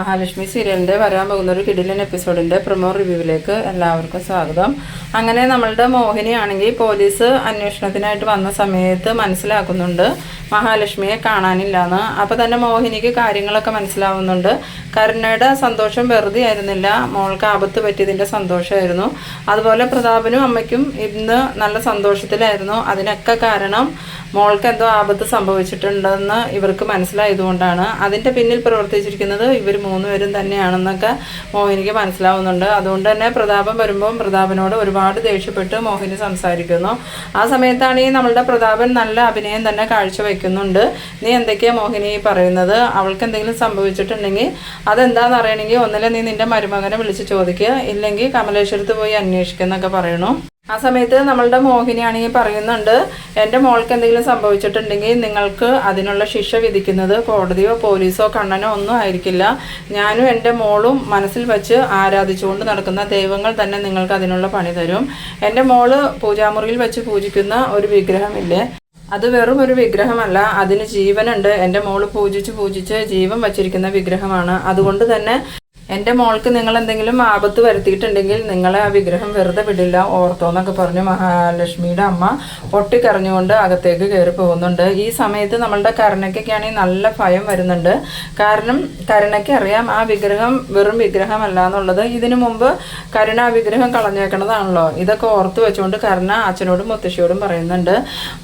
മഹാലക്ഷ്മി സീരിയലിന്റെ വരാൻ പോകുന്ന ഒരു കിടിലൻ എപ്പിസോഡിന്റെ പ്രൊമോ റിവ്യൂവിലേക്ക് എല്ലാവർക്കും സ്വാഗതം. അങ്ങനെ നമ്മളുടെ മോഹിനിയാണെങ്കിൽ പോലീസ് അന്വേഷണത്തിനായിട്ട് വന്ന സമയത്ത് മനസ്സിലാക്കുന്നുണ്ട് മഹാലക്ഷ്മിയെ കാണാനില്ലാന്ന്. അപ്പോൾ തന്നെ മോഹിനിക്ക് കാര്യങ്ങളൊക്കെ മനസ്സിലാവുന്നുണ്ട്. കരുണയുടെ സന്തോഷം വെറുതെ ആയിരുന്നില്ല. മോൾക്ക് ആപത്ത് പറ്റിയതിന്റെ സന്തോഷമായിരുന്നു. അതുപോലെ പ്രതാപനും അമ്മയ്ക്കും ഇന്ന് നല്ല സന്തോഷത്തിലായിരുന്നു. അതിനൊക്കെ കാരണം മോൾക്ക് എന്തോ ആപത്ത് സംഭവിച്ചിട്ടുണ്ടെന്ന് ഇവർക്ക് മനസ്സിലായതുകൊണ്ടാണ്. അതിന്റെ പിന്നിൽ പ്രവർത്തിച്ചിരിക്കുന്നത് ഇവർ മൂന്നുപേരും തന്നെയാണെന്നൊക്കെ മോഹിനിക്ക് മനസ്സിലാവുന്നുണ്ട്. അതുകൊണ്ട് തന്നെ പ്രതാപം വരുമ്പോൾ പ്രതാപനോട് ഒരുപാട് ദേഷ്യപ്പെട്ട് മോഹിനി സംസാരിക്കുന്നു. ആ സമയത്താണ് ഈ നമ്മളുടെ പ്രതാപൻ നല്ല അഭിനയം തന്നെ കാഴ്ചവെക്കുന്നുണ്ട്. നീ എന്തൊക്കെയാ മോഹിനി പറയുന്നത്? അവൾക്ക് എന്തെങ്കിലും സംഭവിച്ചിട്ടുണ്ടെങ്കിൽ അതെന്താന്ന് അറിയണമെങ്കിൽ ഒന്നിലെ നീ നിന്റെ മരുമകനെ വിളിച്ച് ചോദിക്കുക ഇല്ലെങ്കിൽ കമലേശ്വരത്ത് പോയി അന്വേഷിക്കുന്നൊക്കെ പറയണു. ആ സമയത്ത് നമ്മളുടെ മോഹിനിയാണെങ്കിൽ പറയുന്നുണ്ട് എന്റെ മോൾക്ക് എന്തെങ്കിലും സംഭവിച്ചിട്ടുണ്ടെങ്കിൽ നിങ്ങൾക്ക് അതിനുള്ള ശിക്ഷ വിധിക്കുന്നത് കോടതിയോ പോലീസോ കണ്ണനോ ഒന്നും ആയിരിക്കില്ല. ഞാനും എന്റെ മോളും മനസ്സിൽ വെച്ച് ആരാധിച്ചുകൊണ്ട് നടക്കുന്ന ദൈവങ്ങൾ തന്നെ നിങ്ങൾക്ക് അതിനുള്ള പണി തരും. എന്റെ മോൾ പൂജാമുറിയിൽ വെച്ച് പൂജിക്കുന്ന ഒരു വിഗ്രഹമില്ലേ? അത് വെറും ഒരു വിഗ്രഹമല്ല അതിന് ജീവനുണ്ട്. എന്റെ മോൾ പൂജിച്ച് പൂജിച്ച് ജീവൻ വച്ചിരിക്കുന്ന വിഗ്രഹമാണ്. അതുകൊണ്ട് തന്നെ എന്റെ മോൾക്ക് നിങ്ങൾ എന്തെങ്കിലും ആപത്ത് വരുത്തിയിട്ടുണ്ടെങ്കിൽ നിങ്ങളെ ആ വിഗ്രഹം വെറുതെ വിടില്ല ഓർത്തോ എന്നൊക്കെ പറഞ്ഞു മഹാലക്ഷ്മിയുടെ അമ്മ. പൊട്ടിക്കറിഞ്ഞുകൊണ്ട് അകത്തേക്ക് കയറി പോകുന്നുണ്ട്. ഈ സമയത്ത് നമ്മളുടെ കരുണയ്ക്കൊക്കെയാണെങ്കിൽ നല്ല ഭയം വരുന്നുണ്ട്. കാരണം കരുണയ്ക്ക് അറിയാം ആ വിഗ്രഹം വെറും വിഗ്രഹമല്ല എന്നുള്ളത്. ഇതിനു മുമ്പ് കരുണ ആ വിഗ്രഹം കളഞ്ഞേക്കണതാണല്ലോ. ഇതൊക്കെ ഓർത്ത് വെച്ചുകൊണ്ട് കരുണ അച്ഛനോടും മുത്തശ്ശിയോടും പറയുന്നുണ്ട്.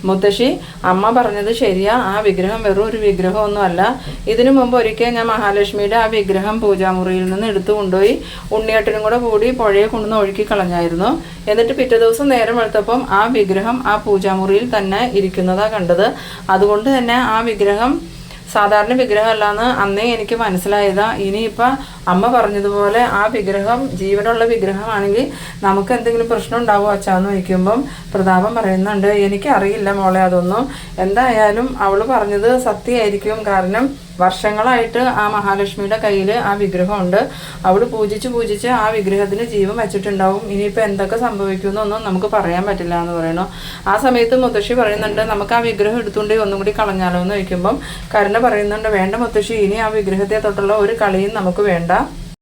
മുത്തശ്ശി അമ്മ പറഞ്ഞത് ശരിയാ. ആ വിഗ്രഹം വെറും ഒരു വിഗ്രഹമൊന്നുമല്ല. ഇതിനു മുമ്പ് ഒരിക്കൽ ഞാൻ മഹാലക്ഷ്മിയുടെ ആ വിഗ്രഹം പൂജാമുറിയിൽ നിന്ന് എടുത്തു കൊണ്ടുപോയി ഉണ്ണിയേട്ടനും കൂടെ കൂടി പുഴയെ കൊണ്ടുവന്ന് ഒഴുക്കി കളഞ്ഞായിരുന്നു. എന്നിട്ട് പിറ്റേ ദിവസം നേരം വെളുത്തപ്പം ആ വിഗ്രഹം ആ പൂജാമുറിയിൽ തന്നെ ഇരിക്കുന്നതാണ് കണ്ടത്. അതുകൊണ്ട് തന്നെ ആ വിഗ്രഹം സാധാരണ വിഗ്രഹമല്ലാന്ന് അന്നേ എനിക്ക് മനസ്സിലായതാ. ഇനിയിപ്പോൾ അമ്മ പറഞ്ഞതുപോലെ ആ വിഗ്രഹം ജീവനുള്ള വിഗ്രഹമാണെങ്കിൽ നമുക്ക് എന്തെങ്കിലും പ്രശ്നം ഉണ്ടാവുമോ അച്ഛാന്ന് ചോദിക്കുമ്പം പ്രതാപം പറയുന്നുണ്ട് എനിക്കറിയില്ല മോളെ അതൊന്നും. എന്തായാലും അവൾ പറഞ്ഞത് സത്യമായിരിക്കും. കാരണം വർഷങ്ങളായിട്ട് ആ മഹാലക്ഷ്മിയുടെ കയ്യിൽ ആ വിഗ്രഹമുണ്ട്. അവിടെ പൂജിച്ച് പൂജിച്ച് ആ വിഗ്രഹത്തിന് ജീവൻ വെച്ചിട്ടുണ്ടാവും. ഇനിയിപ്പോൾ എന്തൊക്കെ സംഭവിക്കുമെന്നൊന്നും നമുക്ക് പറയാൻ പറ്റില്ല എന്ന് പറയണു. ആ സമയത്ത് മുത്തശ്ശി പറയുന്നുണ്ട് നമുക്ക് ആ വിഗ്രഹം എടുത്തുകൊണ്ട് ഒന്നും കൂടി കളഞ്ഞാലോ എന്ന് ചോദിക്കുമ്പം കരുണ പറയുന്നുണ്ട് വേണ്ട മുത്തശ്ശി ഇനി ആ വിഗ്രഹത്തെ തൊട്ടുള്ള ഒരു കളിയും നമുക്ക് വേണ്ട.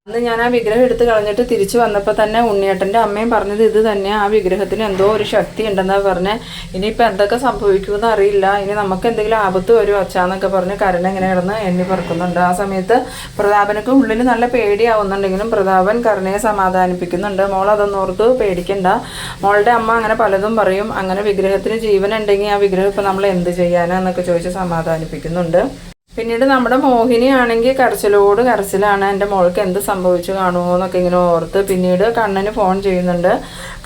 അന്ന് ഞാൻ ആ വിഗ്രഹം എടുത്ത് കളഞ്ഞിട്ട് തിരിച്ചു വന്നപ്പോൾ തന്നെ ഉണ്ണിയേട്ടന്റെ അമ്മയും പറഞ്ഞത് ഇത് തന്നെ ആ വിഗ്രഹത്തിന് എന്തോ ഒരു ശക്തി ഉണ്ടെന്നാ പറഞ്ഞേ. ഇനിയിപ്പോൾ എന്തൊക്കെ സംഭവിക്കുമെന്ന് അറിയില്ല. ഇനി നമുക്ക് എന്തെങ്കിലും ആപത്ത് വരുമോ അച്ഛാന്നൊക്കെ പറഞ്ഞ് കരുണ ഇങ്ങനെ കിടന്ന് എണ്ണി പറക്കുന്നുണ്ട്. ആ സമയത്ത് പ്രതാപനൊക്കെ ഉള്ളിൽ നല്ല പേടിയാവുന്നുണ്ടെങ്കിലും പ്രതാപൻ കരുണയെ സമാധാനിപ്പിക്കുന്നുണ്ട്. മോൾ അതൊന്നും ഓർത്ത് പേടിക്കണ്ട. മോളുടെ അമ്മ അങ്ങനെ പലതും പറയും. അങ്ങനെ വിഗ്രഹത്തിന് ജീവനുണ്ടെങ്കിൽ ആ വിഗ്രഹം ഇപ്പോൾ നമ്മൾ എന്ത് ചെയ്യാനാന്നൊക്കെ ചോദിച്ച് സമാധാനിപ്പിക്കുന്നുണ്ട്. പിന്നീട് നമ്മുടെ മോഹിനി ആണെങ്കിൽ കരച്ചിലോട് കരച്ചിലാണ് എന്റെ മോൾക്ക് എന്ത് സംഭവിച്ചു കാണുമോ എന്നൊക്കെ ഇങ്ങനെ ഓർത്ത് പിന്നീട് കണ്ണന് ഫോൺ ചെയ്യുന്നുണ്ട്.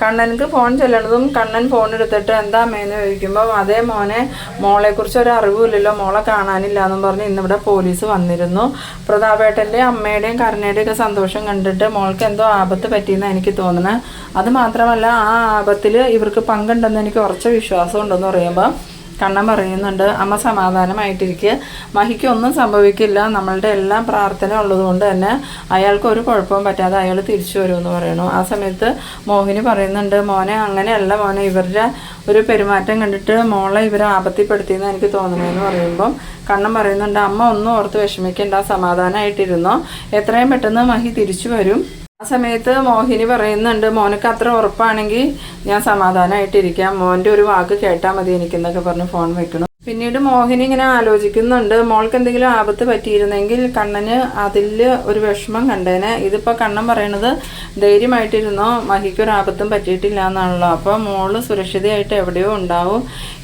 കണ്ണനക്ക് ഫോൺ ചെല്ലണതും കണ്ണൻ ഫോൺ എടുത്തിട്ട് എന്താ അമ്മയെന്ന് ചോദിക്കുമ്പോൾ അതേ മോനെ മോളെക്കുറിച്ച് ഒരു അറിവുമില്ലല്ലോ മോളെ കാണാനില്ല എന്നും പറഞ്ഞ് ഇന്നിവിടെ പോലീസ് വന്നിരുന്നു. പ്രതാപേട്ടന്റെ അമ്മയുടെയും കരുണയുടെയും ഒക്കെ സന്തോഷം കണ്ടിട്ട് മോൾക്ക് എന്തോ ആപത്ത് പറ്റിയെന്ന് എനിക്ക് തോന്നുന്നത് അത് മാത്രമല്ല ആ ആപത്തിൽ ഇവർക്ക് പങ്കുണ്ടെന്ന് എനിക്ക് ഉറച്ച വിശ്വാസം ഉണ്ടെന്ന് പറയുമ്പോൾ കണ്ണൻ പറയുന്നുണ്ട് അമ്മ സമാധാനമായിട്ടിരിക്കുക. മഹിക്ക് ഒന്നും സംഭവിക്കില്ല. നമ്മളുടെ എല്ലാം പ്രാർത്ഥന ഉള്ളതുകൊണ്ട് തന്നെ അയാൾക്ക് ഒരു കുഴപ്പവും പറ്റാതെ അയാൾ തിരിച്ചു വരുമെന്ന് പറയുന്നു. ആ സമയത്ത് മോഹിനി പറയുന്നുണ്ട് മോനെ അങ്ങനെയല്ല മോനെ ഇവരുടെ ഒരു പെരുമാറ്റം കണ്ടിട്ട് മോളെ ഇവരെ ആപത്തിപ്പെടുത്തിയെന്ന് എനിക്ക് തോന്നണമെന്ന് പറയുമ്പം കണ്ണൻ പറയുന്നുണ്ട് അമ്മ ഒന്നും ഓർത്ത് വിഷമിക്കേണ്ട സമാധാനമായിട്ടിരുന്നോ? എത്രയും പെട്ടെന്ന് മഹി തിരിച്ചു വരും. ആ സമയത്ത് മോഹിനി പറയുന്നുണ്ട് മോനക്ക് അത്ര ഉറപ്പാണെങ്കിൽ ഞാൻ സമാധാനമായിട്ടിരിക്കാം മോന്റെ ഒരു വാക്ക് കേട്ടാൽ മതി എനിക്കെന്നൊക്കെ പറഞ്ഞ് ഫോൺ വെക്കണം പിന്നീട് മോഹിനി ഇങ്ങനെ ആലോചിക്കുന്നുണ്ട് മോൾക്ക് എന്തെങ്കിലും ആപത്ത് പറ്റിയിരുന്നെങ്കിൽ കണ്ണന് അതിൽ ഒരു വിഷമം കണ്ടേനെ. ഇതിപ്പോൾ കണ്ണൻ പറയണത് ധൈര്യമായിട്ടിരുന്നോ? മഹിക്ക് ഒരു ആപത്തും പറ്റിയിട്ടില്ല എന്നാണല്ലോ. അപ്പോൾ മോൾ സുരക്ഷിതയായിട്ട് എവിടെയോ ഉണ്ടാവും.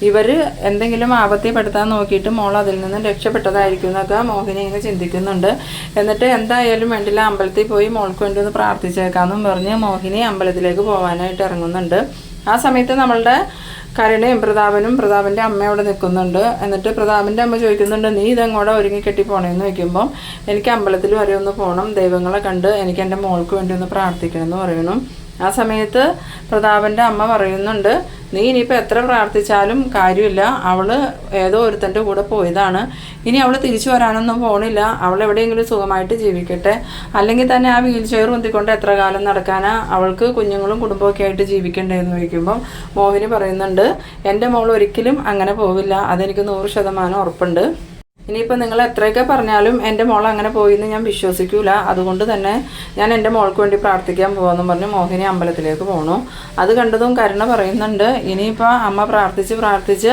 ഇവർ എന്തെങ്കിലും ആപത്തിപ്പെടുത്താൻ നോക്കിയിട്ട് മോൾ അതിൽ നിന്നും രക്ഷപ്പെട്ടതായിരിക്കും എന്നൊക്കെ മോഹിനി ഇങ്ങനെ ചിന്തിക്കുന്നുണ്ട്. എന്നിട്ട് എന്തായാലും വേണ്ടില്ല അമ്പലത്തിൽ പോയി മോൾക്ക് വേണ്ടി ഒന്ന് പ്രാർത്ഥിച്ചേക്കാന്നും പറഞ്ഞ് മോഹിനി അമ്പലത്തിലേക്ക് പോകാനായിട്ട് ഇറങ്ങുന്നുണ്ട്. ആ സമയത്ത് നമ്മളുടെ കരുണയും പ്രതാപനും പ്രതാപന്റെ അമ്മ അവിടെ നിൽക്കുന്നുണ്ട്. എന്നിട്ട് പ്രതാപന്റെ അമ്മ ചോദിക്കുന്നുണ്ട് നീ ഇതങ്ങോട്ട് ഒരുങ്ങി കെട്ടി പോണേന്ന് വെക്കുമ്പോൾ എനിക്ക് അമ്പലത്തിൽ വരെ ഒന്ന് പോകണം ദൈവങ്ങളെ കണ്ട് എനിക്ക് എന്റെ മോൾക്ക് വേണ്ടി ഒന്ന് പ്രാർത്ഥിക്കണം എന്ന് പറയണം ആ സമയത്ത് പ്രതാപന്റെ അമ്മ പറയുന്നുണ്ട് നീ ഇനിയിപ്പോൾ എത്ര പ്രാർത്ഥിച്ചാലും കാര്യമില്ല. അവൾ ഏതോ ഒരുത്തന്റെ കൂടെ പോയതാണ്. ഇനി അവൾ തിരിച്ചു വരാനൊന്നും പോണില്ല. അവൾ എവിടെയെങ്കിലും സുഖമായിട്ട് ജീവിക്കട്ടെ. അല്ലെങ്കിൽ തന്നെ ആ വീൽ ചെയർ ഉന്തിക്കൊണ്ട് എത്ര കാലം നടക്കാനാ അവൾക്ക് കുഞ്ഞുങ്ങളും കുടുംബമൊക്കെ ആയിട്ട് ജീവിക്കണ്ടേ എന്ന് ചോദിക്കുമ്പം മോഹിനി പറയുന്നുണ്ട് എന്റെ മോൾ ഒരിക്കലും അങ്ങനെ പോവില്ല. അതെനിക്ക് നൂറ് ശതമാനം ഉറപ്പുണ്ട്. ഇനിയിപ്പോൾ നിങ്ങൾ എത്രയൊക്കെ പറഞ്ഞാലും എന്റെ മോൾ അങ്ങനെ പോയി എന്ന് ഞാൻ വിശ്വസിക്കൂല. അതുകൊണ്ട് തന്നെ ഞാൻ എന്റെ മോൾക്ക് വേണ്ടി പ്രാർത്ഥിക്കാൻ പോകാമെന്ന് പറഞ്ഞ് മോഹിനി അമ്പലത്തിലേക്ക് പോണു. അത് കണ്ടതും കരുണ പറയുന്നുണ്ട്. ഇനിയിപ്പോൾ അമ്മ പ്രാർത്ഥിച്ച് പ്രാർത്ഥിച്ച്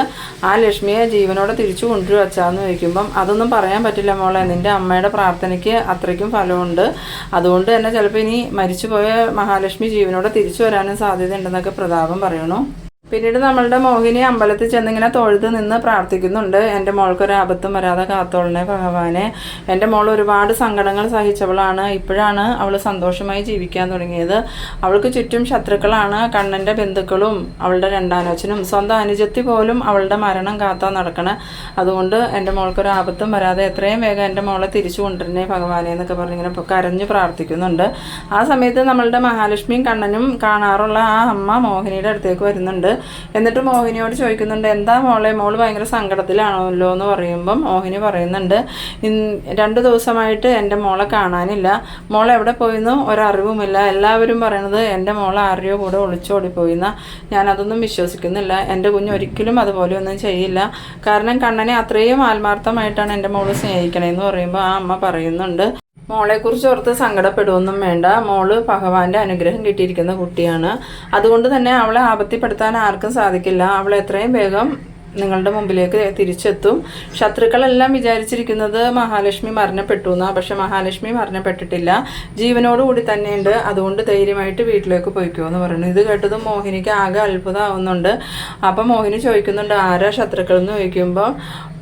ആ ലക്ഷ്മിയെ ജീവനോടെ തിരിച്ചു കൊണ്ടുവരും അച്ഛാന്ന് ചോദിക്കുമ്പം അതൊന്നും പറയാൻ പറ്റില്ല മോളെ. നിന്റെ അമ്മയുടെ പ്രാർത്ഥനയ്ക്ക് അത്രയ്ക്കും ഫലമുണ്ട്. അതുകൊണ്ട് തന്നെ ചിലപ്പോൾ ഇനി മരിച്ചുപോയ മഹാലക്ഷ്മി ജീവനോടെ തിരിച്ചു വരാനും സാധ്യതയുണ്ടെന്നൊക്കെ പ്രതാപം പറയണു. പിന്നീട് നമ്മളുടെ മോഹിനി അമ്പലത്തിൽ ചെന്നിങ്ങനെ തൊഴുത്ത് നിന്ന് പ്രാർത്ഥിക്കുന്നുണ്ട്. എന്റെ മോൾക്കൊരു അബദ്ധം വരാതെ കാത്തോളണേ ഭഗവാനെ. എന്റെ മോൾ ഒരുപാട് സങ്കടങ്ങൾ സഹിച്ചവളാണ്. ഇപ്പോഴാണ് അവൾ സന്തോഷമായി ജീവിക്കാൻ തുടങ്ങിയത്. അവൾക്ക് ചുറ്റും ശത്രുക്കളാണ് കണ്ണന്റെ ബന്ധുക്കളും അവളുടെ രണ്ടാനച്ഛനും. സ്വന്തം അനുജത്തി പോലും അവളുടെ മരണം കാത്താൻ നടക്കണേ. അതുകൊണ്ട് എന്റെ മോൾക്കൊരു ആപത്തും വരാതെ എത്രയും വേഗം എന്റെ മോളെ തിരിച്ചു കൊണ്ടുവരണേ ഭഗവാനെ എന്നൊക്കെ പറഞ്ഞ് ഇങ്ങനെ കരഞ്ഞ് പ്രാർത്ഥിക്കുന്നുണ്ട്. ആ സമയത്ത് നമ്മളുടെ മഹാലക്ഷ്മിയും കണ്ണനും കാണാറുള്ള ആ അമ്മ മോഹിനിയുടെ അടുത്തേക്ക് വരുന്നുണ്ട്. എന്നിട്ട് മോഹിനിയോട് ചോദിക്കുന്നുണ്ട് എന്താ മോളെ? മോൾ ഭയങ്കര സങ്കടത്തിലാണല്ലോ എന്ന് പറയുമ്പം മോഹിനി പറയുന്നുണ്ട് "ഇൻ- രണ്ട് ദിവസമായിട്ട് എന്റെ മോളെ കാണാനില്ല. മോൾ എവിടെ പോയിന്ന്? ഒരറിവുമില്ല. എല്ലാവരും പറയണത് എന്റെ മോൾ ആരുടെയോ കൂടെ ഒളിച്ചോടിപ്പോയിന്ന. ഞാനതൊന്നും വിശ്വസിക്കുന്നില്ല. എന്റെ കുഞ്ഞ് ഒരിക്കലും അതുപോലെ ഒന്നും ചെയ്യില്ല. കാരണം കണ്ണനെ അത്രയും ആത്മാർത്ഥമായിട്ടാണ് എന്റെ മോൾ സ്നേഹിക്കണേന്ന് പറയുമ്പോൾ ആ അമ്മ പറയുന്നുണ്ട്. മോളെക്കുറിച്ച് ഓർത്ത് സങ്കടപ്പെടുകയൊന്നും വേണ്ട. മോൾ ഭഗവാന്റെ അനുഗ്രഹം കിട്ടിയിരിക്കുന്ന കുട്ടിയാണ്. അതുകൊണ്ട് തന്നെ അവളെ ആപത്തിപ്പെടുത്താൻ ആർക്കും സാധിക്കില്ല. അവൾ എത്രയും വേഗം നിങ്ങളുടെ മുമ്പിലേക്ക് തിരിച്ചെത്തും. ശത്രുക്കളെല്ലാം വിചാരിച്ചിരിക്കുന്നത് മഹാലക്ഷ്മി മരണപ്പെട്ടു എന്നാ. പക്ഷെ മഹാലക്ഷ്മി മരണപ്പെട്ടിട്ടില്ല. ജീവനോടുകൂടി തന്നെയുണ്ട്. അതുകൊണ്ട് ധൈര്യമായിട്ട് വീട്ടിലേക്ക് പോയിക്കോ എന്ന് പറയുന്നു. ഇത് കേട്ടതും മോഹിനിക്ക് ആകെ അത്ഭുതമാവുന്നുണ്ട്. അപ്പം മോഹിനി ചോദിക്കുന്നുണ്ട് ആരാ ശത്രുക്കൾ എന്ന് ചോദിക്കുമ്പോൾ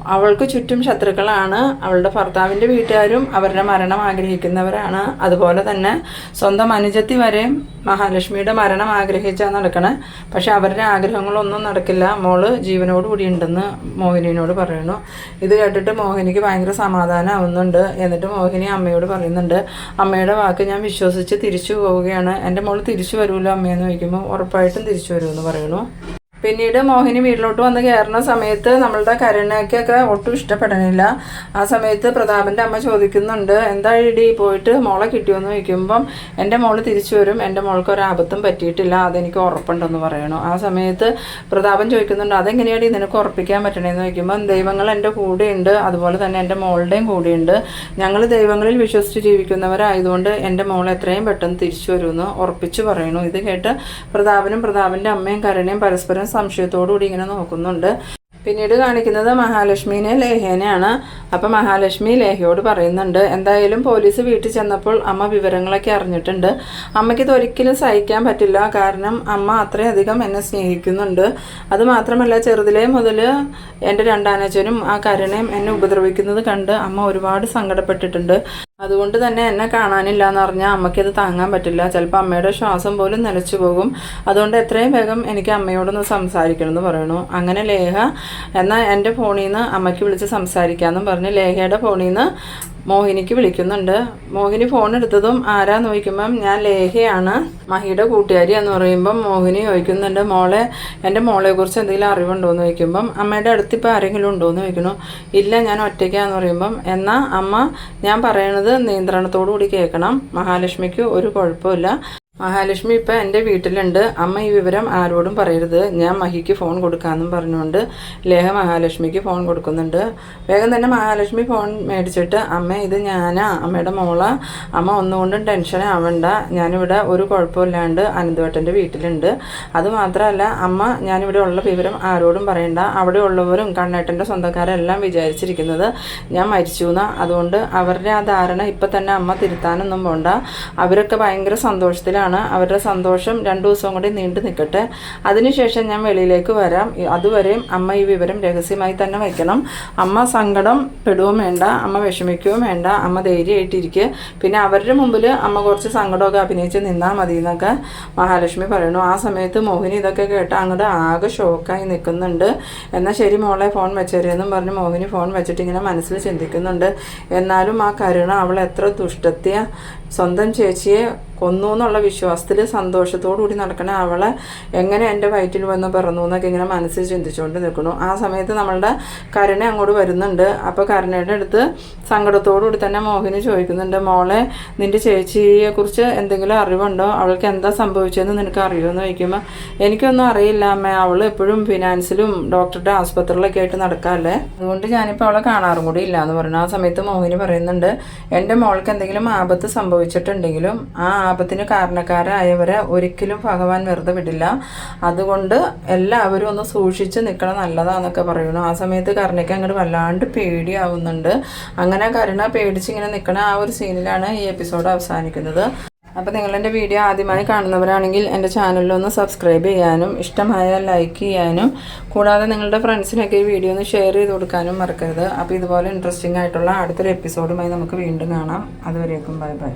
അവൾക്ക് ചുറ്റും ശത്രുക്കളാണ്. അവളുടെ ഭർത്താവിന്റെ വീട്ടുകാരും അവരുടെ മരണം ആഗ്രഹിക്കുന്നവരാണ്. അതുപോലെ തന്നെ സ്വന്തം അനുജത്തി വരെ മഹാലക്ഷ്മിയുടെ മരണം ആഗ്രഹിച്ചാൽ നടക്കണേ. പക്ഷെ അവരുടെ ആഗ്രഹങ്ങളൊന്നും നടക്കില്ല. മോൾ ജീവനോടുകൂടി ഉണ്ടെന്ന് മോഹിനിയോട് പറയുന്നു. ഇത് കേട്ടിട്ട് മോഹിനിക്ക് ഭയങ്കര സമാധാനം ആവുന്നുണ്ട് എന്നിട്ട് മോഹിനി അമ്മയോട് പറയുന്നുണ്ട് അമ്മയുടെ വാക്ക് ഞാൻ വിശ്വസിച്ച് തിരിച്ചു പോവുകയാണ്. എന്റെ മോൾ തിരിച്ചു വരുമല്ലോ അമ്മയെന്ന് ചോദിക്കുമ്പോൾ ഉറപ്പായിട്ടും തിരിച്ചു വരുമെന്ന് പറയുന്നു. പിന്നീട് മോഹിനി വീട്ടിലോട്ട് വന്ന് കയറുന്ന സമയത്ത് നമ്മളുടെ കരുണയ്ക്കൊക്കെ ഒട്ടും ഇഷ്ടപ്പെടണില്ല. ആ സമയത്ത് പ്രതാപന്റെ അമ്മ ചോദിക്കുന്നുണ്ട് എന്താ ഇടി? പോയിട്ട് മോളെ കിട്ടിയോന്ന് ചോദിക്കുമ്പം എന്റെ മോൾ തിരിച്ചു വരും. എന്റെ മോൾക്ക് ഒരു ആപത്തും പറ്റിയിട്ടില്ല. അതെനിക്ക് ഉറപ്പുണ്ടെന്ന് പറയണു. ആ സമയത്ത് പ്രതാപൻ ചോദിക്കുന്നുണ്ട് അതെങ്ങനെയാണ് നിനക്ക് ഉറപ്പിക്കാൻ പറ്റണേന്ന്? ചോദിക്കുമ്പം ദൈവങ്ങൾ എന്റെ കൂടെയുണ്ട്. അതുപോലെ തന്നെ എന്റെ മോളുടെയും കൂടെയുണ്ട്. ഞങ്ങൾ ദൈവങ്ങളിൽ വിശ്വസിച്ച് ജീവിക്കുന്നവരായതുകൊണ്ട് എന്റെ മോൾ എത്രയും പെട്ടെന്ന് തിരിച്ചു വരുമെന്ന് ഉറപ്പിച്ച് പറയണു. ഇത് കേട്ട് പ്രതാപനും പ്രതാപന്റെ അമ്മയും കരുണയും പരസ്പരം സംശയത്തോടു കൂടി ഇങ്ങനെ നോക്കുന്നുണ്ട്. പിന്നീട് കാണിക്കുന്നത് മഹാലക്ഷ്മിനെ ലേഹേനെയാണ് അപ്പം മഹാലക്ഷ്മി ലേഹയോട് പറയുന്നുണ്ട് എന്തായാലും പോലീസ് വീട്ടിൽ ചെന്നപ്പോൾ അമ്മ വിവരങ്ങളൊക്കെ അറിഞ്ഞിട്ടുണ്ട്. അമ്മയ്ക്ക് ഇതൊരിക്കലും സഹിക്കാൻ പറ്റില്ല. കാരണം അമ്മ അത്രയധികം എന്നെ സ്നേഹിക്കുന്നുണ്ട്. അത് മാത്രമല്ല ചെറുതിലേ മുതൽ എന്റെ രണ്ടാനച്ഛനും ആ കരുണയും എന്നെ ഉപദ്രവിക്കുന്നത് കണ്ട് അമ്മ ഒരുപാട് സങ്കടപ്പെട്ടിട്ടുണ്ട്. അതുകൊണ്ട് തന്നെ എന്നെ കാണാനില്ല എന്ന് പറഞ്ഞാൽ അമ്മയ്ക്കത് താങ്ങാൻ പറ്റില്ല. ചിലപ്പോൾ അമ്മയുടെ ശ്വാസം പോലും നിലച്ചു പോകും. അതുകൊണ്ട് എത്രയും വേഗം എനിക്ക് അമ്മയോടൊന്ന് സംസാരിക്കണം എന്ന് പറയണു. അങ്ങനെ ലേഹ എന്നാൽ എന്റെ ഫോണിൽ നിന്ന് അമ്മയ്ക്ക് വിളിച്ച് സംസാരിക്കാമെന്നും പറഞ്ഞ് ലേഹയുടെ ഫോണിൽ നിന്ന് മോഹിനിക്ക് വിളിക്കുന്നുണ്ട്. മോഹിനി ഫോൺ എടുത്തതും ആരാന്ന് ചോദിക്കുമ്പം ഞാൻ ലേഹയാണ്. മഹിയുടെ കൂട്ടുകാരി എന്ന് പറയുമ്പം മോഹിനി ചോദിക്കുന്നുണ്ട് മോളെ എന്റെ മോളെക്കുറിച്ച് എന്തെങ്കിലും അറിവുണ്ടോ എന്ന് ചോദിക്കുമ്പം അമ്മയുടെ അടുത്ത് ഇപ്പോൾ ആരെങ്കിലും ഉണ്ടോ എന്ന് ചോദിക്കണു ഇല്ല ഞാൻ ഒറ്റയ്ക്കാന്ന് പറയുമ്പം എന്നാൽ അമ്മ ഞാൻ പറയണത് നിയന്ത്രണത്തോടു കൂടി കേൾക്കണം. മഹാലക്ഷ്മിക്ക് ഒരു കുഴപ്പമില്ല. മഹാലക്ഷ്മി ഇപ്പം എന്റെ വീട്ടിലുണ്ട്. അമ്മ ഈ വിവരം ആരോടും പറയരുത്. ഞാൻ മഹിക്ക് ഫോൺ കൊടുക്കാമെന്നും പറഞ്ഞുകൊണ്ട് ലേഹ മഹാലക്ഷ്മിക്ക് ഫോൺ കൊടുക്കുന്നുണ്ട്. വേഗം തന്നെ മഹാലക്ഷ്മി ഫോൺ മേടിച്ചിട്ട് അമ്മ ഇത് ഞാനാ അമ്മയുടെ മോൾ. അമ്മ ഒന്നുകൊണ്ടും ടെൻഷൻ ആവണ്ട. ഞാനിവിടെ ഒരു കുഴപ്പമില്ലാണ്ട് അനന്തവേട്ടന്റെ വീട്ടിലുണ്ട്. അതുമാത്രമല്ല അമ്മ ഞാനിവിടെ ഉള്ള വിവരം ആരോടും പറയണ്ട. അവിടെ ഉള്ളവരും കണ്ണേട്ടന്റെ സ്വന്തക്കാരെല്ലാം വിചാരിച്ചിരിക്കുന്നത് ഞാൻ മരിച്ചു എന്നാ അതുകൊണ്ട് അവരുടെ ആ ധാരണ ഇപ്പം തന്നെ അമ്മ തിരുത്താനൊന്നും പോണ്ട. അവരൊക്കെ ഭയങ്കര സന്തോഷത്തിലാണ്. അവരുടെ സന്തോഷം രണ്ടു ദിവസം കൂടി നീണ്ടു നിൽക്കട്ടെ. അതിനുശേഷം ഞാൻ വെളിയിലേക്ക് വരാം. അതുവരെയും അമ്മ ഈ വിവരം രഹസ്യമായി തന്നെ വയ്ക്കണം. അമ്മ സങ്കടം പെടുകയും വേണ്ട. അമ്മ വിഷമിക്കുകയും വേണ്ട. അമ്മ ധൈര്യമായിട്ടിരിക്കുക പിന്നെ അവരുടെ മുമ്പിൽ അമ്മ കുറച്ച് സങ്കടമൊക്കെ അഭിനയിച്ച് നിന്നാൽ മതി എന്നൊക്കെ മഹാലക്ഷ്മി പറയുന്നു. ആ സമയത്ത് മോഹിനി ഇതൊക്കെ കേട്ട് അങ്ങോട്ട് ആകെ ഷോക്കായി നിൽക്കുന്നുണ്ട്. എന്നാൽ ശരി മോളെ ഫോൺ വെച്ചേരെന്നും പറഞ്ഞ് മോഹിനി ഫോൺ വെച്ചിട്ട് ഇങ്ങനെ മനസ്സിൽ ചിന്തിക്കുന്നുണ്ട്. എന്നാലും ആ കരുണ അവൾ എത്ര ദുഷ്ടത്തിയ സ്വന്തം ചേച്ചിയെ കൊന്നു എന്നുള്ള വിശ്വാസത്തിൽ സന്തോഷത്തോടു കൂടി നടക്കണ അവളെ എങ്ങനെ എന്റെ വയറ്റിൽ വന്ന് പിറന്നു എന്നൊക്കെ ഇങ്ങനെ മനസ്സിൽ ചിന്തിച്ചുകൊണ്ട് നിൽക്കുന്നു. ആ സമയത്ത് നമ്മളുടെ കരുണ അങ്ങോട്ട് വരുന്നുണ്ട്. അപ്പോൾ കരുണയുടെ അടുത്ത് സങ്കടത്തോടു കൂടി തന്നെ മോഹിനി ചോദിക്കുന്നുണ്ട് മോളെ നിന്റെ ചേച്ചിയെക്കുറിച്ച് എന്തെങ്കിലും അറിവുണ്ടോ? അവൾക്ക് എന്താ സംഭവിച്ചതെന്ന് നിനക്ക് അറിയുമെന്ന് ചോദിക്കുമ്പോൾ എനിക്കൊന്നും അറിയില്ല അമ്മ. അവൾ എപ്പോഴും ഫിനാൻസിലും ഡോക്ടറുടെ ആസ്പത്രിയിലൊക്കെ ആയിട്ട് നടക്കാമല്ലേ അതുകൊണ്ട് ഞാനിപ്പോൾ അവളെ കാണാറും കൂടി ഇല്ല എന്ന് പറഞ്ഞു ആ സമയത്ത് മോഹിനി പറയുന്നുണ്ട് എന്റെ മോൾക്ക് എന്തെങ്കിലും ആപത്ത് സംഭവിച്ചിട്ടുണ്ടെങ്കിലും ആ ആപത്തിന് കാരണക്കാരായവരെ ഒരിക്കലും ഭഗവാൻ വെറുതെ വിടില്ല. അതുകൊണ്ട് എല്ലാവരും ഒന്ന് സൂക്ഷിച്ച് നിൽക്കണം നല്ലതാന്നൊക്കെ പറയുന്നു. ആ സമയത്ത് കരുണയ്ക്ക് അങ്ങോട്ട് വല്ലാണ്ട് പേടിയാവുന്നുണ്ട്. അങ്ങനെ കരുണ പേടിച്ച് ഇങ്ങനെ നിൽക്കണ ആ ഒരു സീനിലാണ് ഈ എപ്പിസോഡ് അവസാനിക്കുന്നത്. അപ്പോൾ നിങ്ങൾ എന്റെ വീഡിയോ ആദ്യമായി കാണുന്നവരാണെങ്കിൽ എന്റെ ചാനലിലൊന്ന് സബ്സ്ക്രൈബ് ചെയ്യാനും ഇഷ്ടമായാൽ ലൈക്ക് ചെയ്യാനും കൂടാതെ നിങ്ങളുടെ ഫ്രണ്ട്സിനൊക്കെ ഈ വീഡിയോ ഒന്ന് ഷെയർ ചെയ്ത് കൊടുക്കാനും മറക്കരുത്. അപ്പോൾ ഇതുപോലെ ഇൻട്രസ്റ്റിംഗ് ആയിട്ടുള്ള അടുത്തൊരു എപ്പിസോഡുമായി നമുക്ക് വീണ്ടും കാണാം. അതുവരേക്കും ബൈ ബൈ.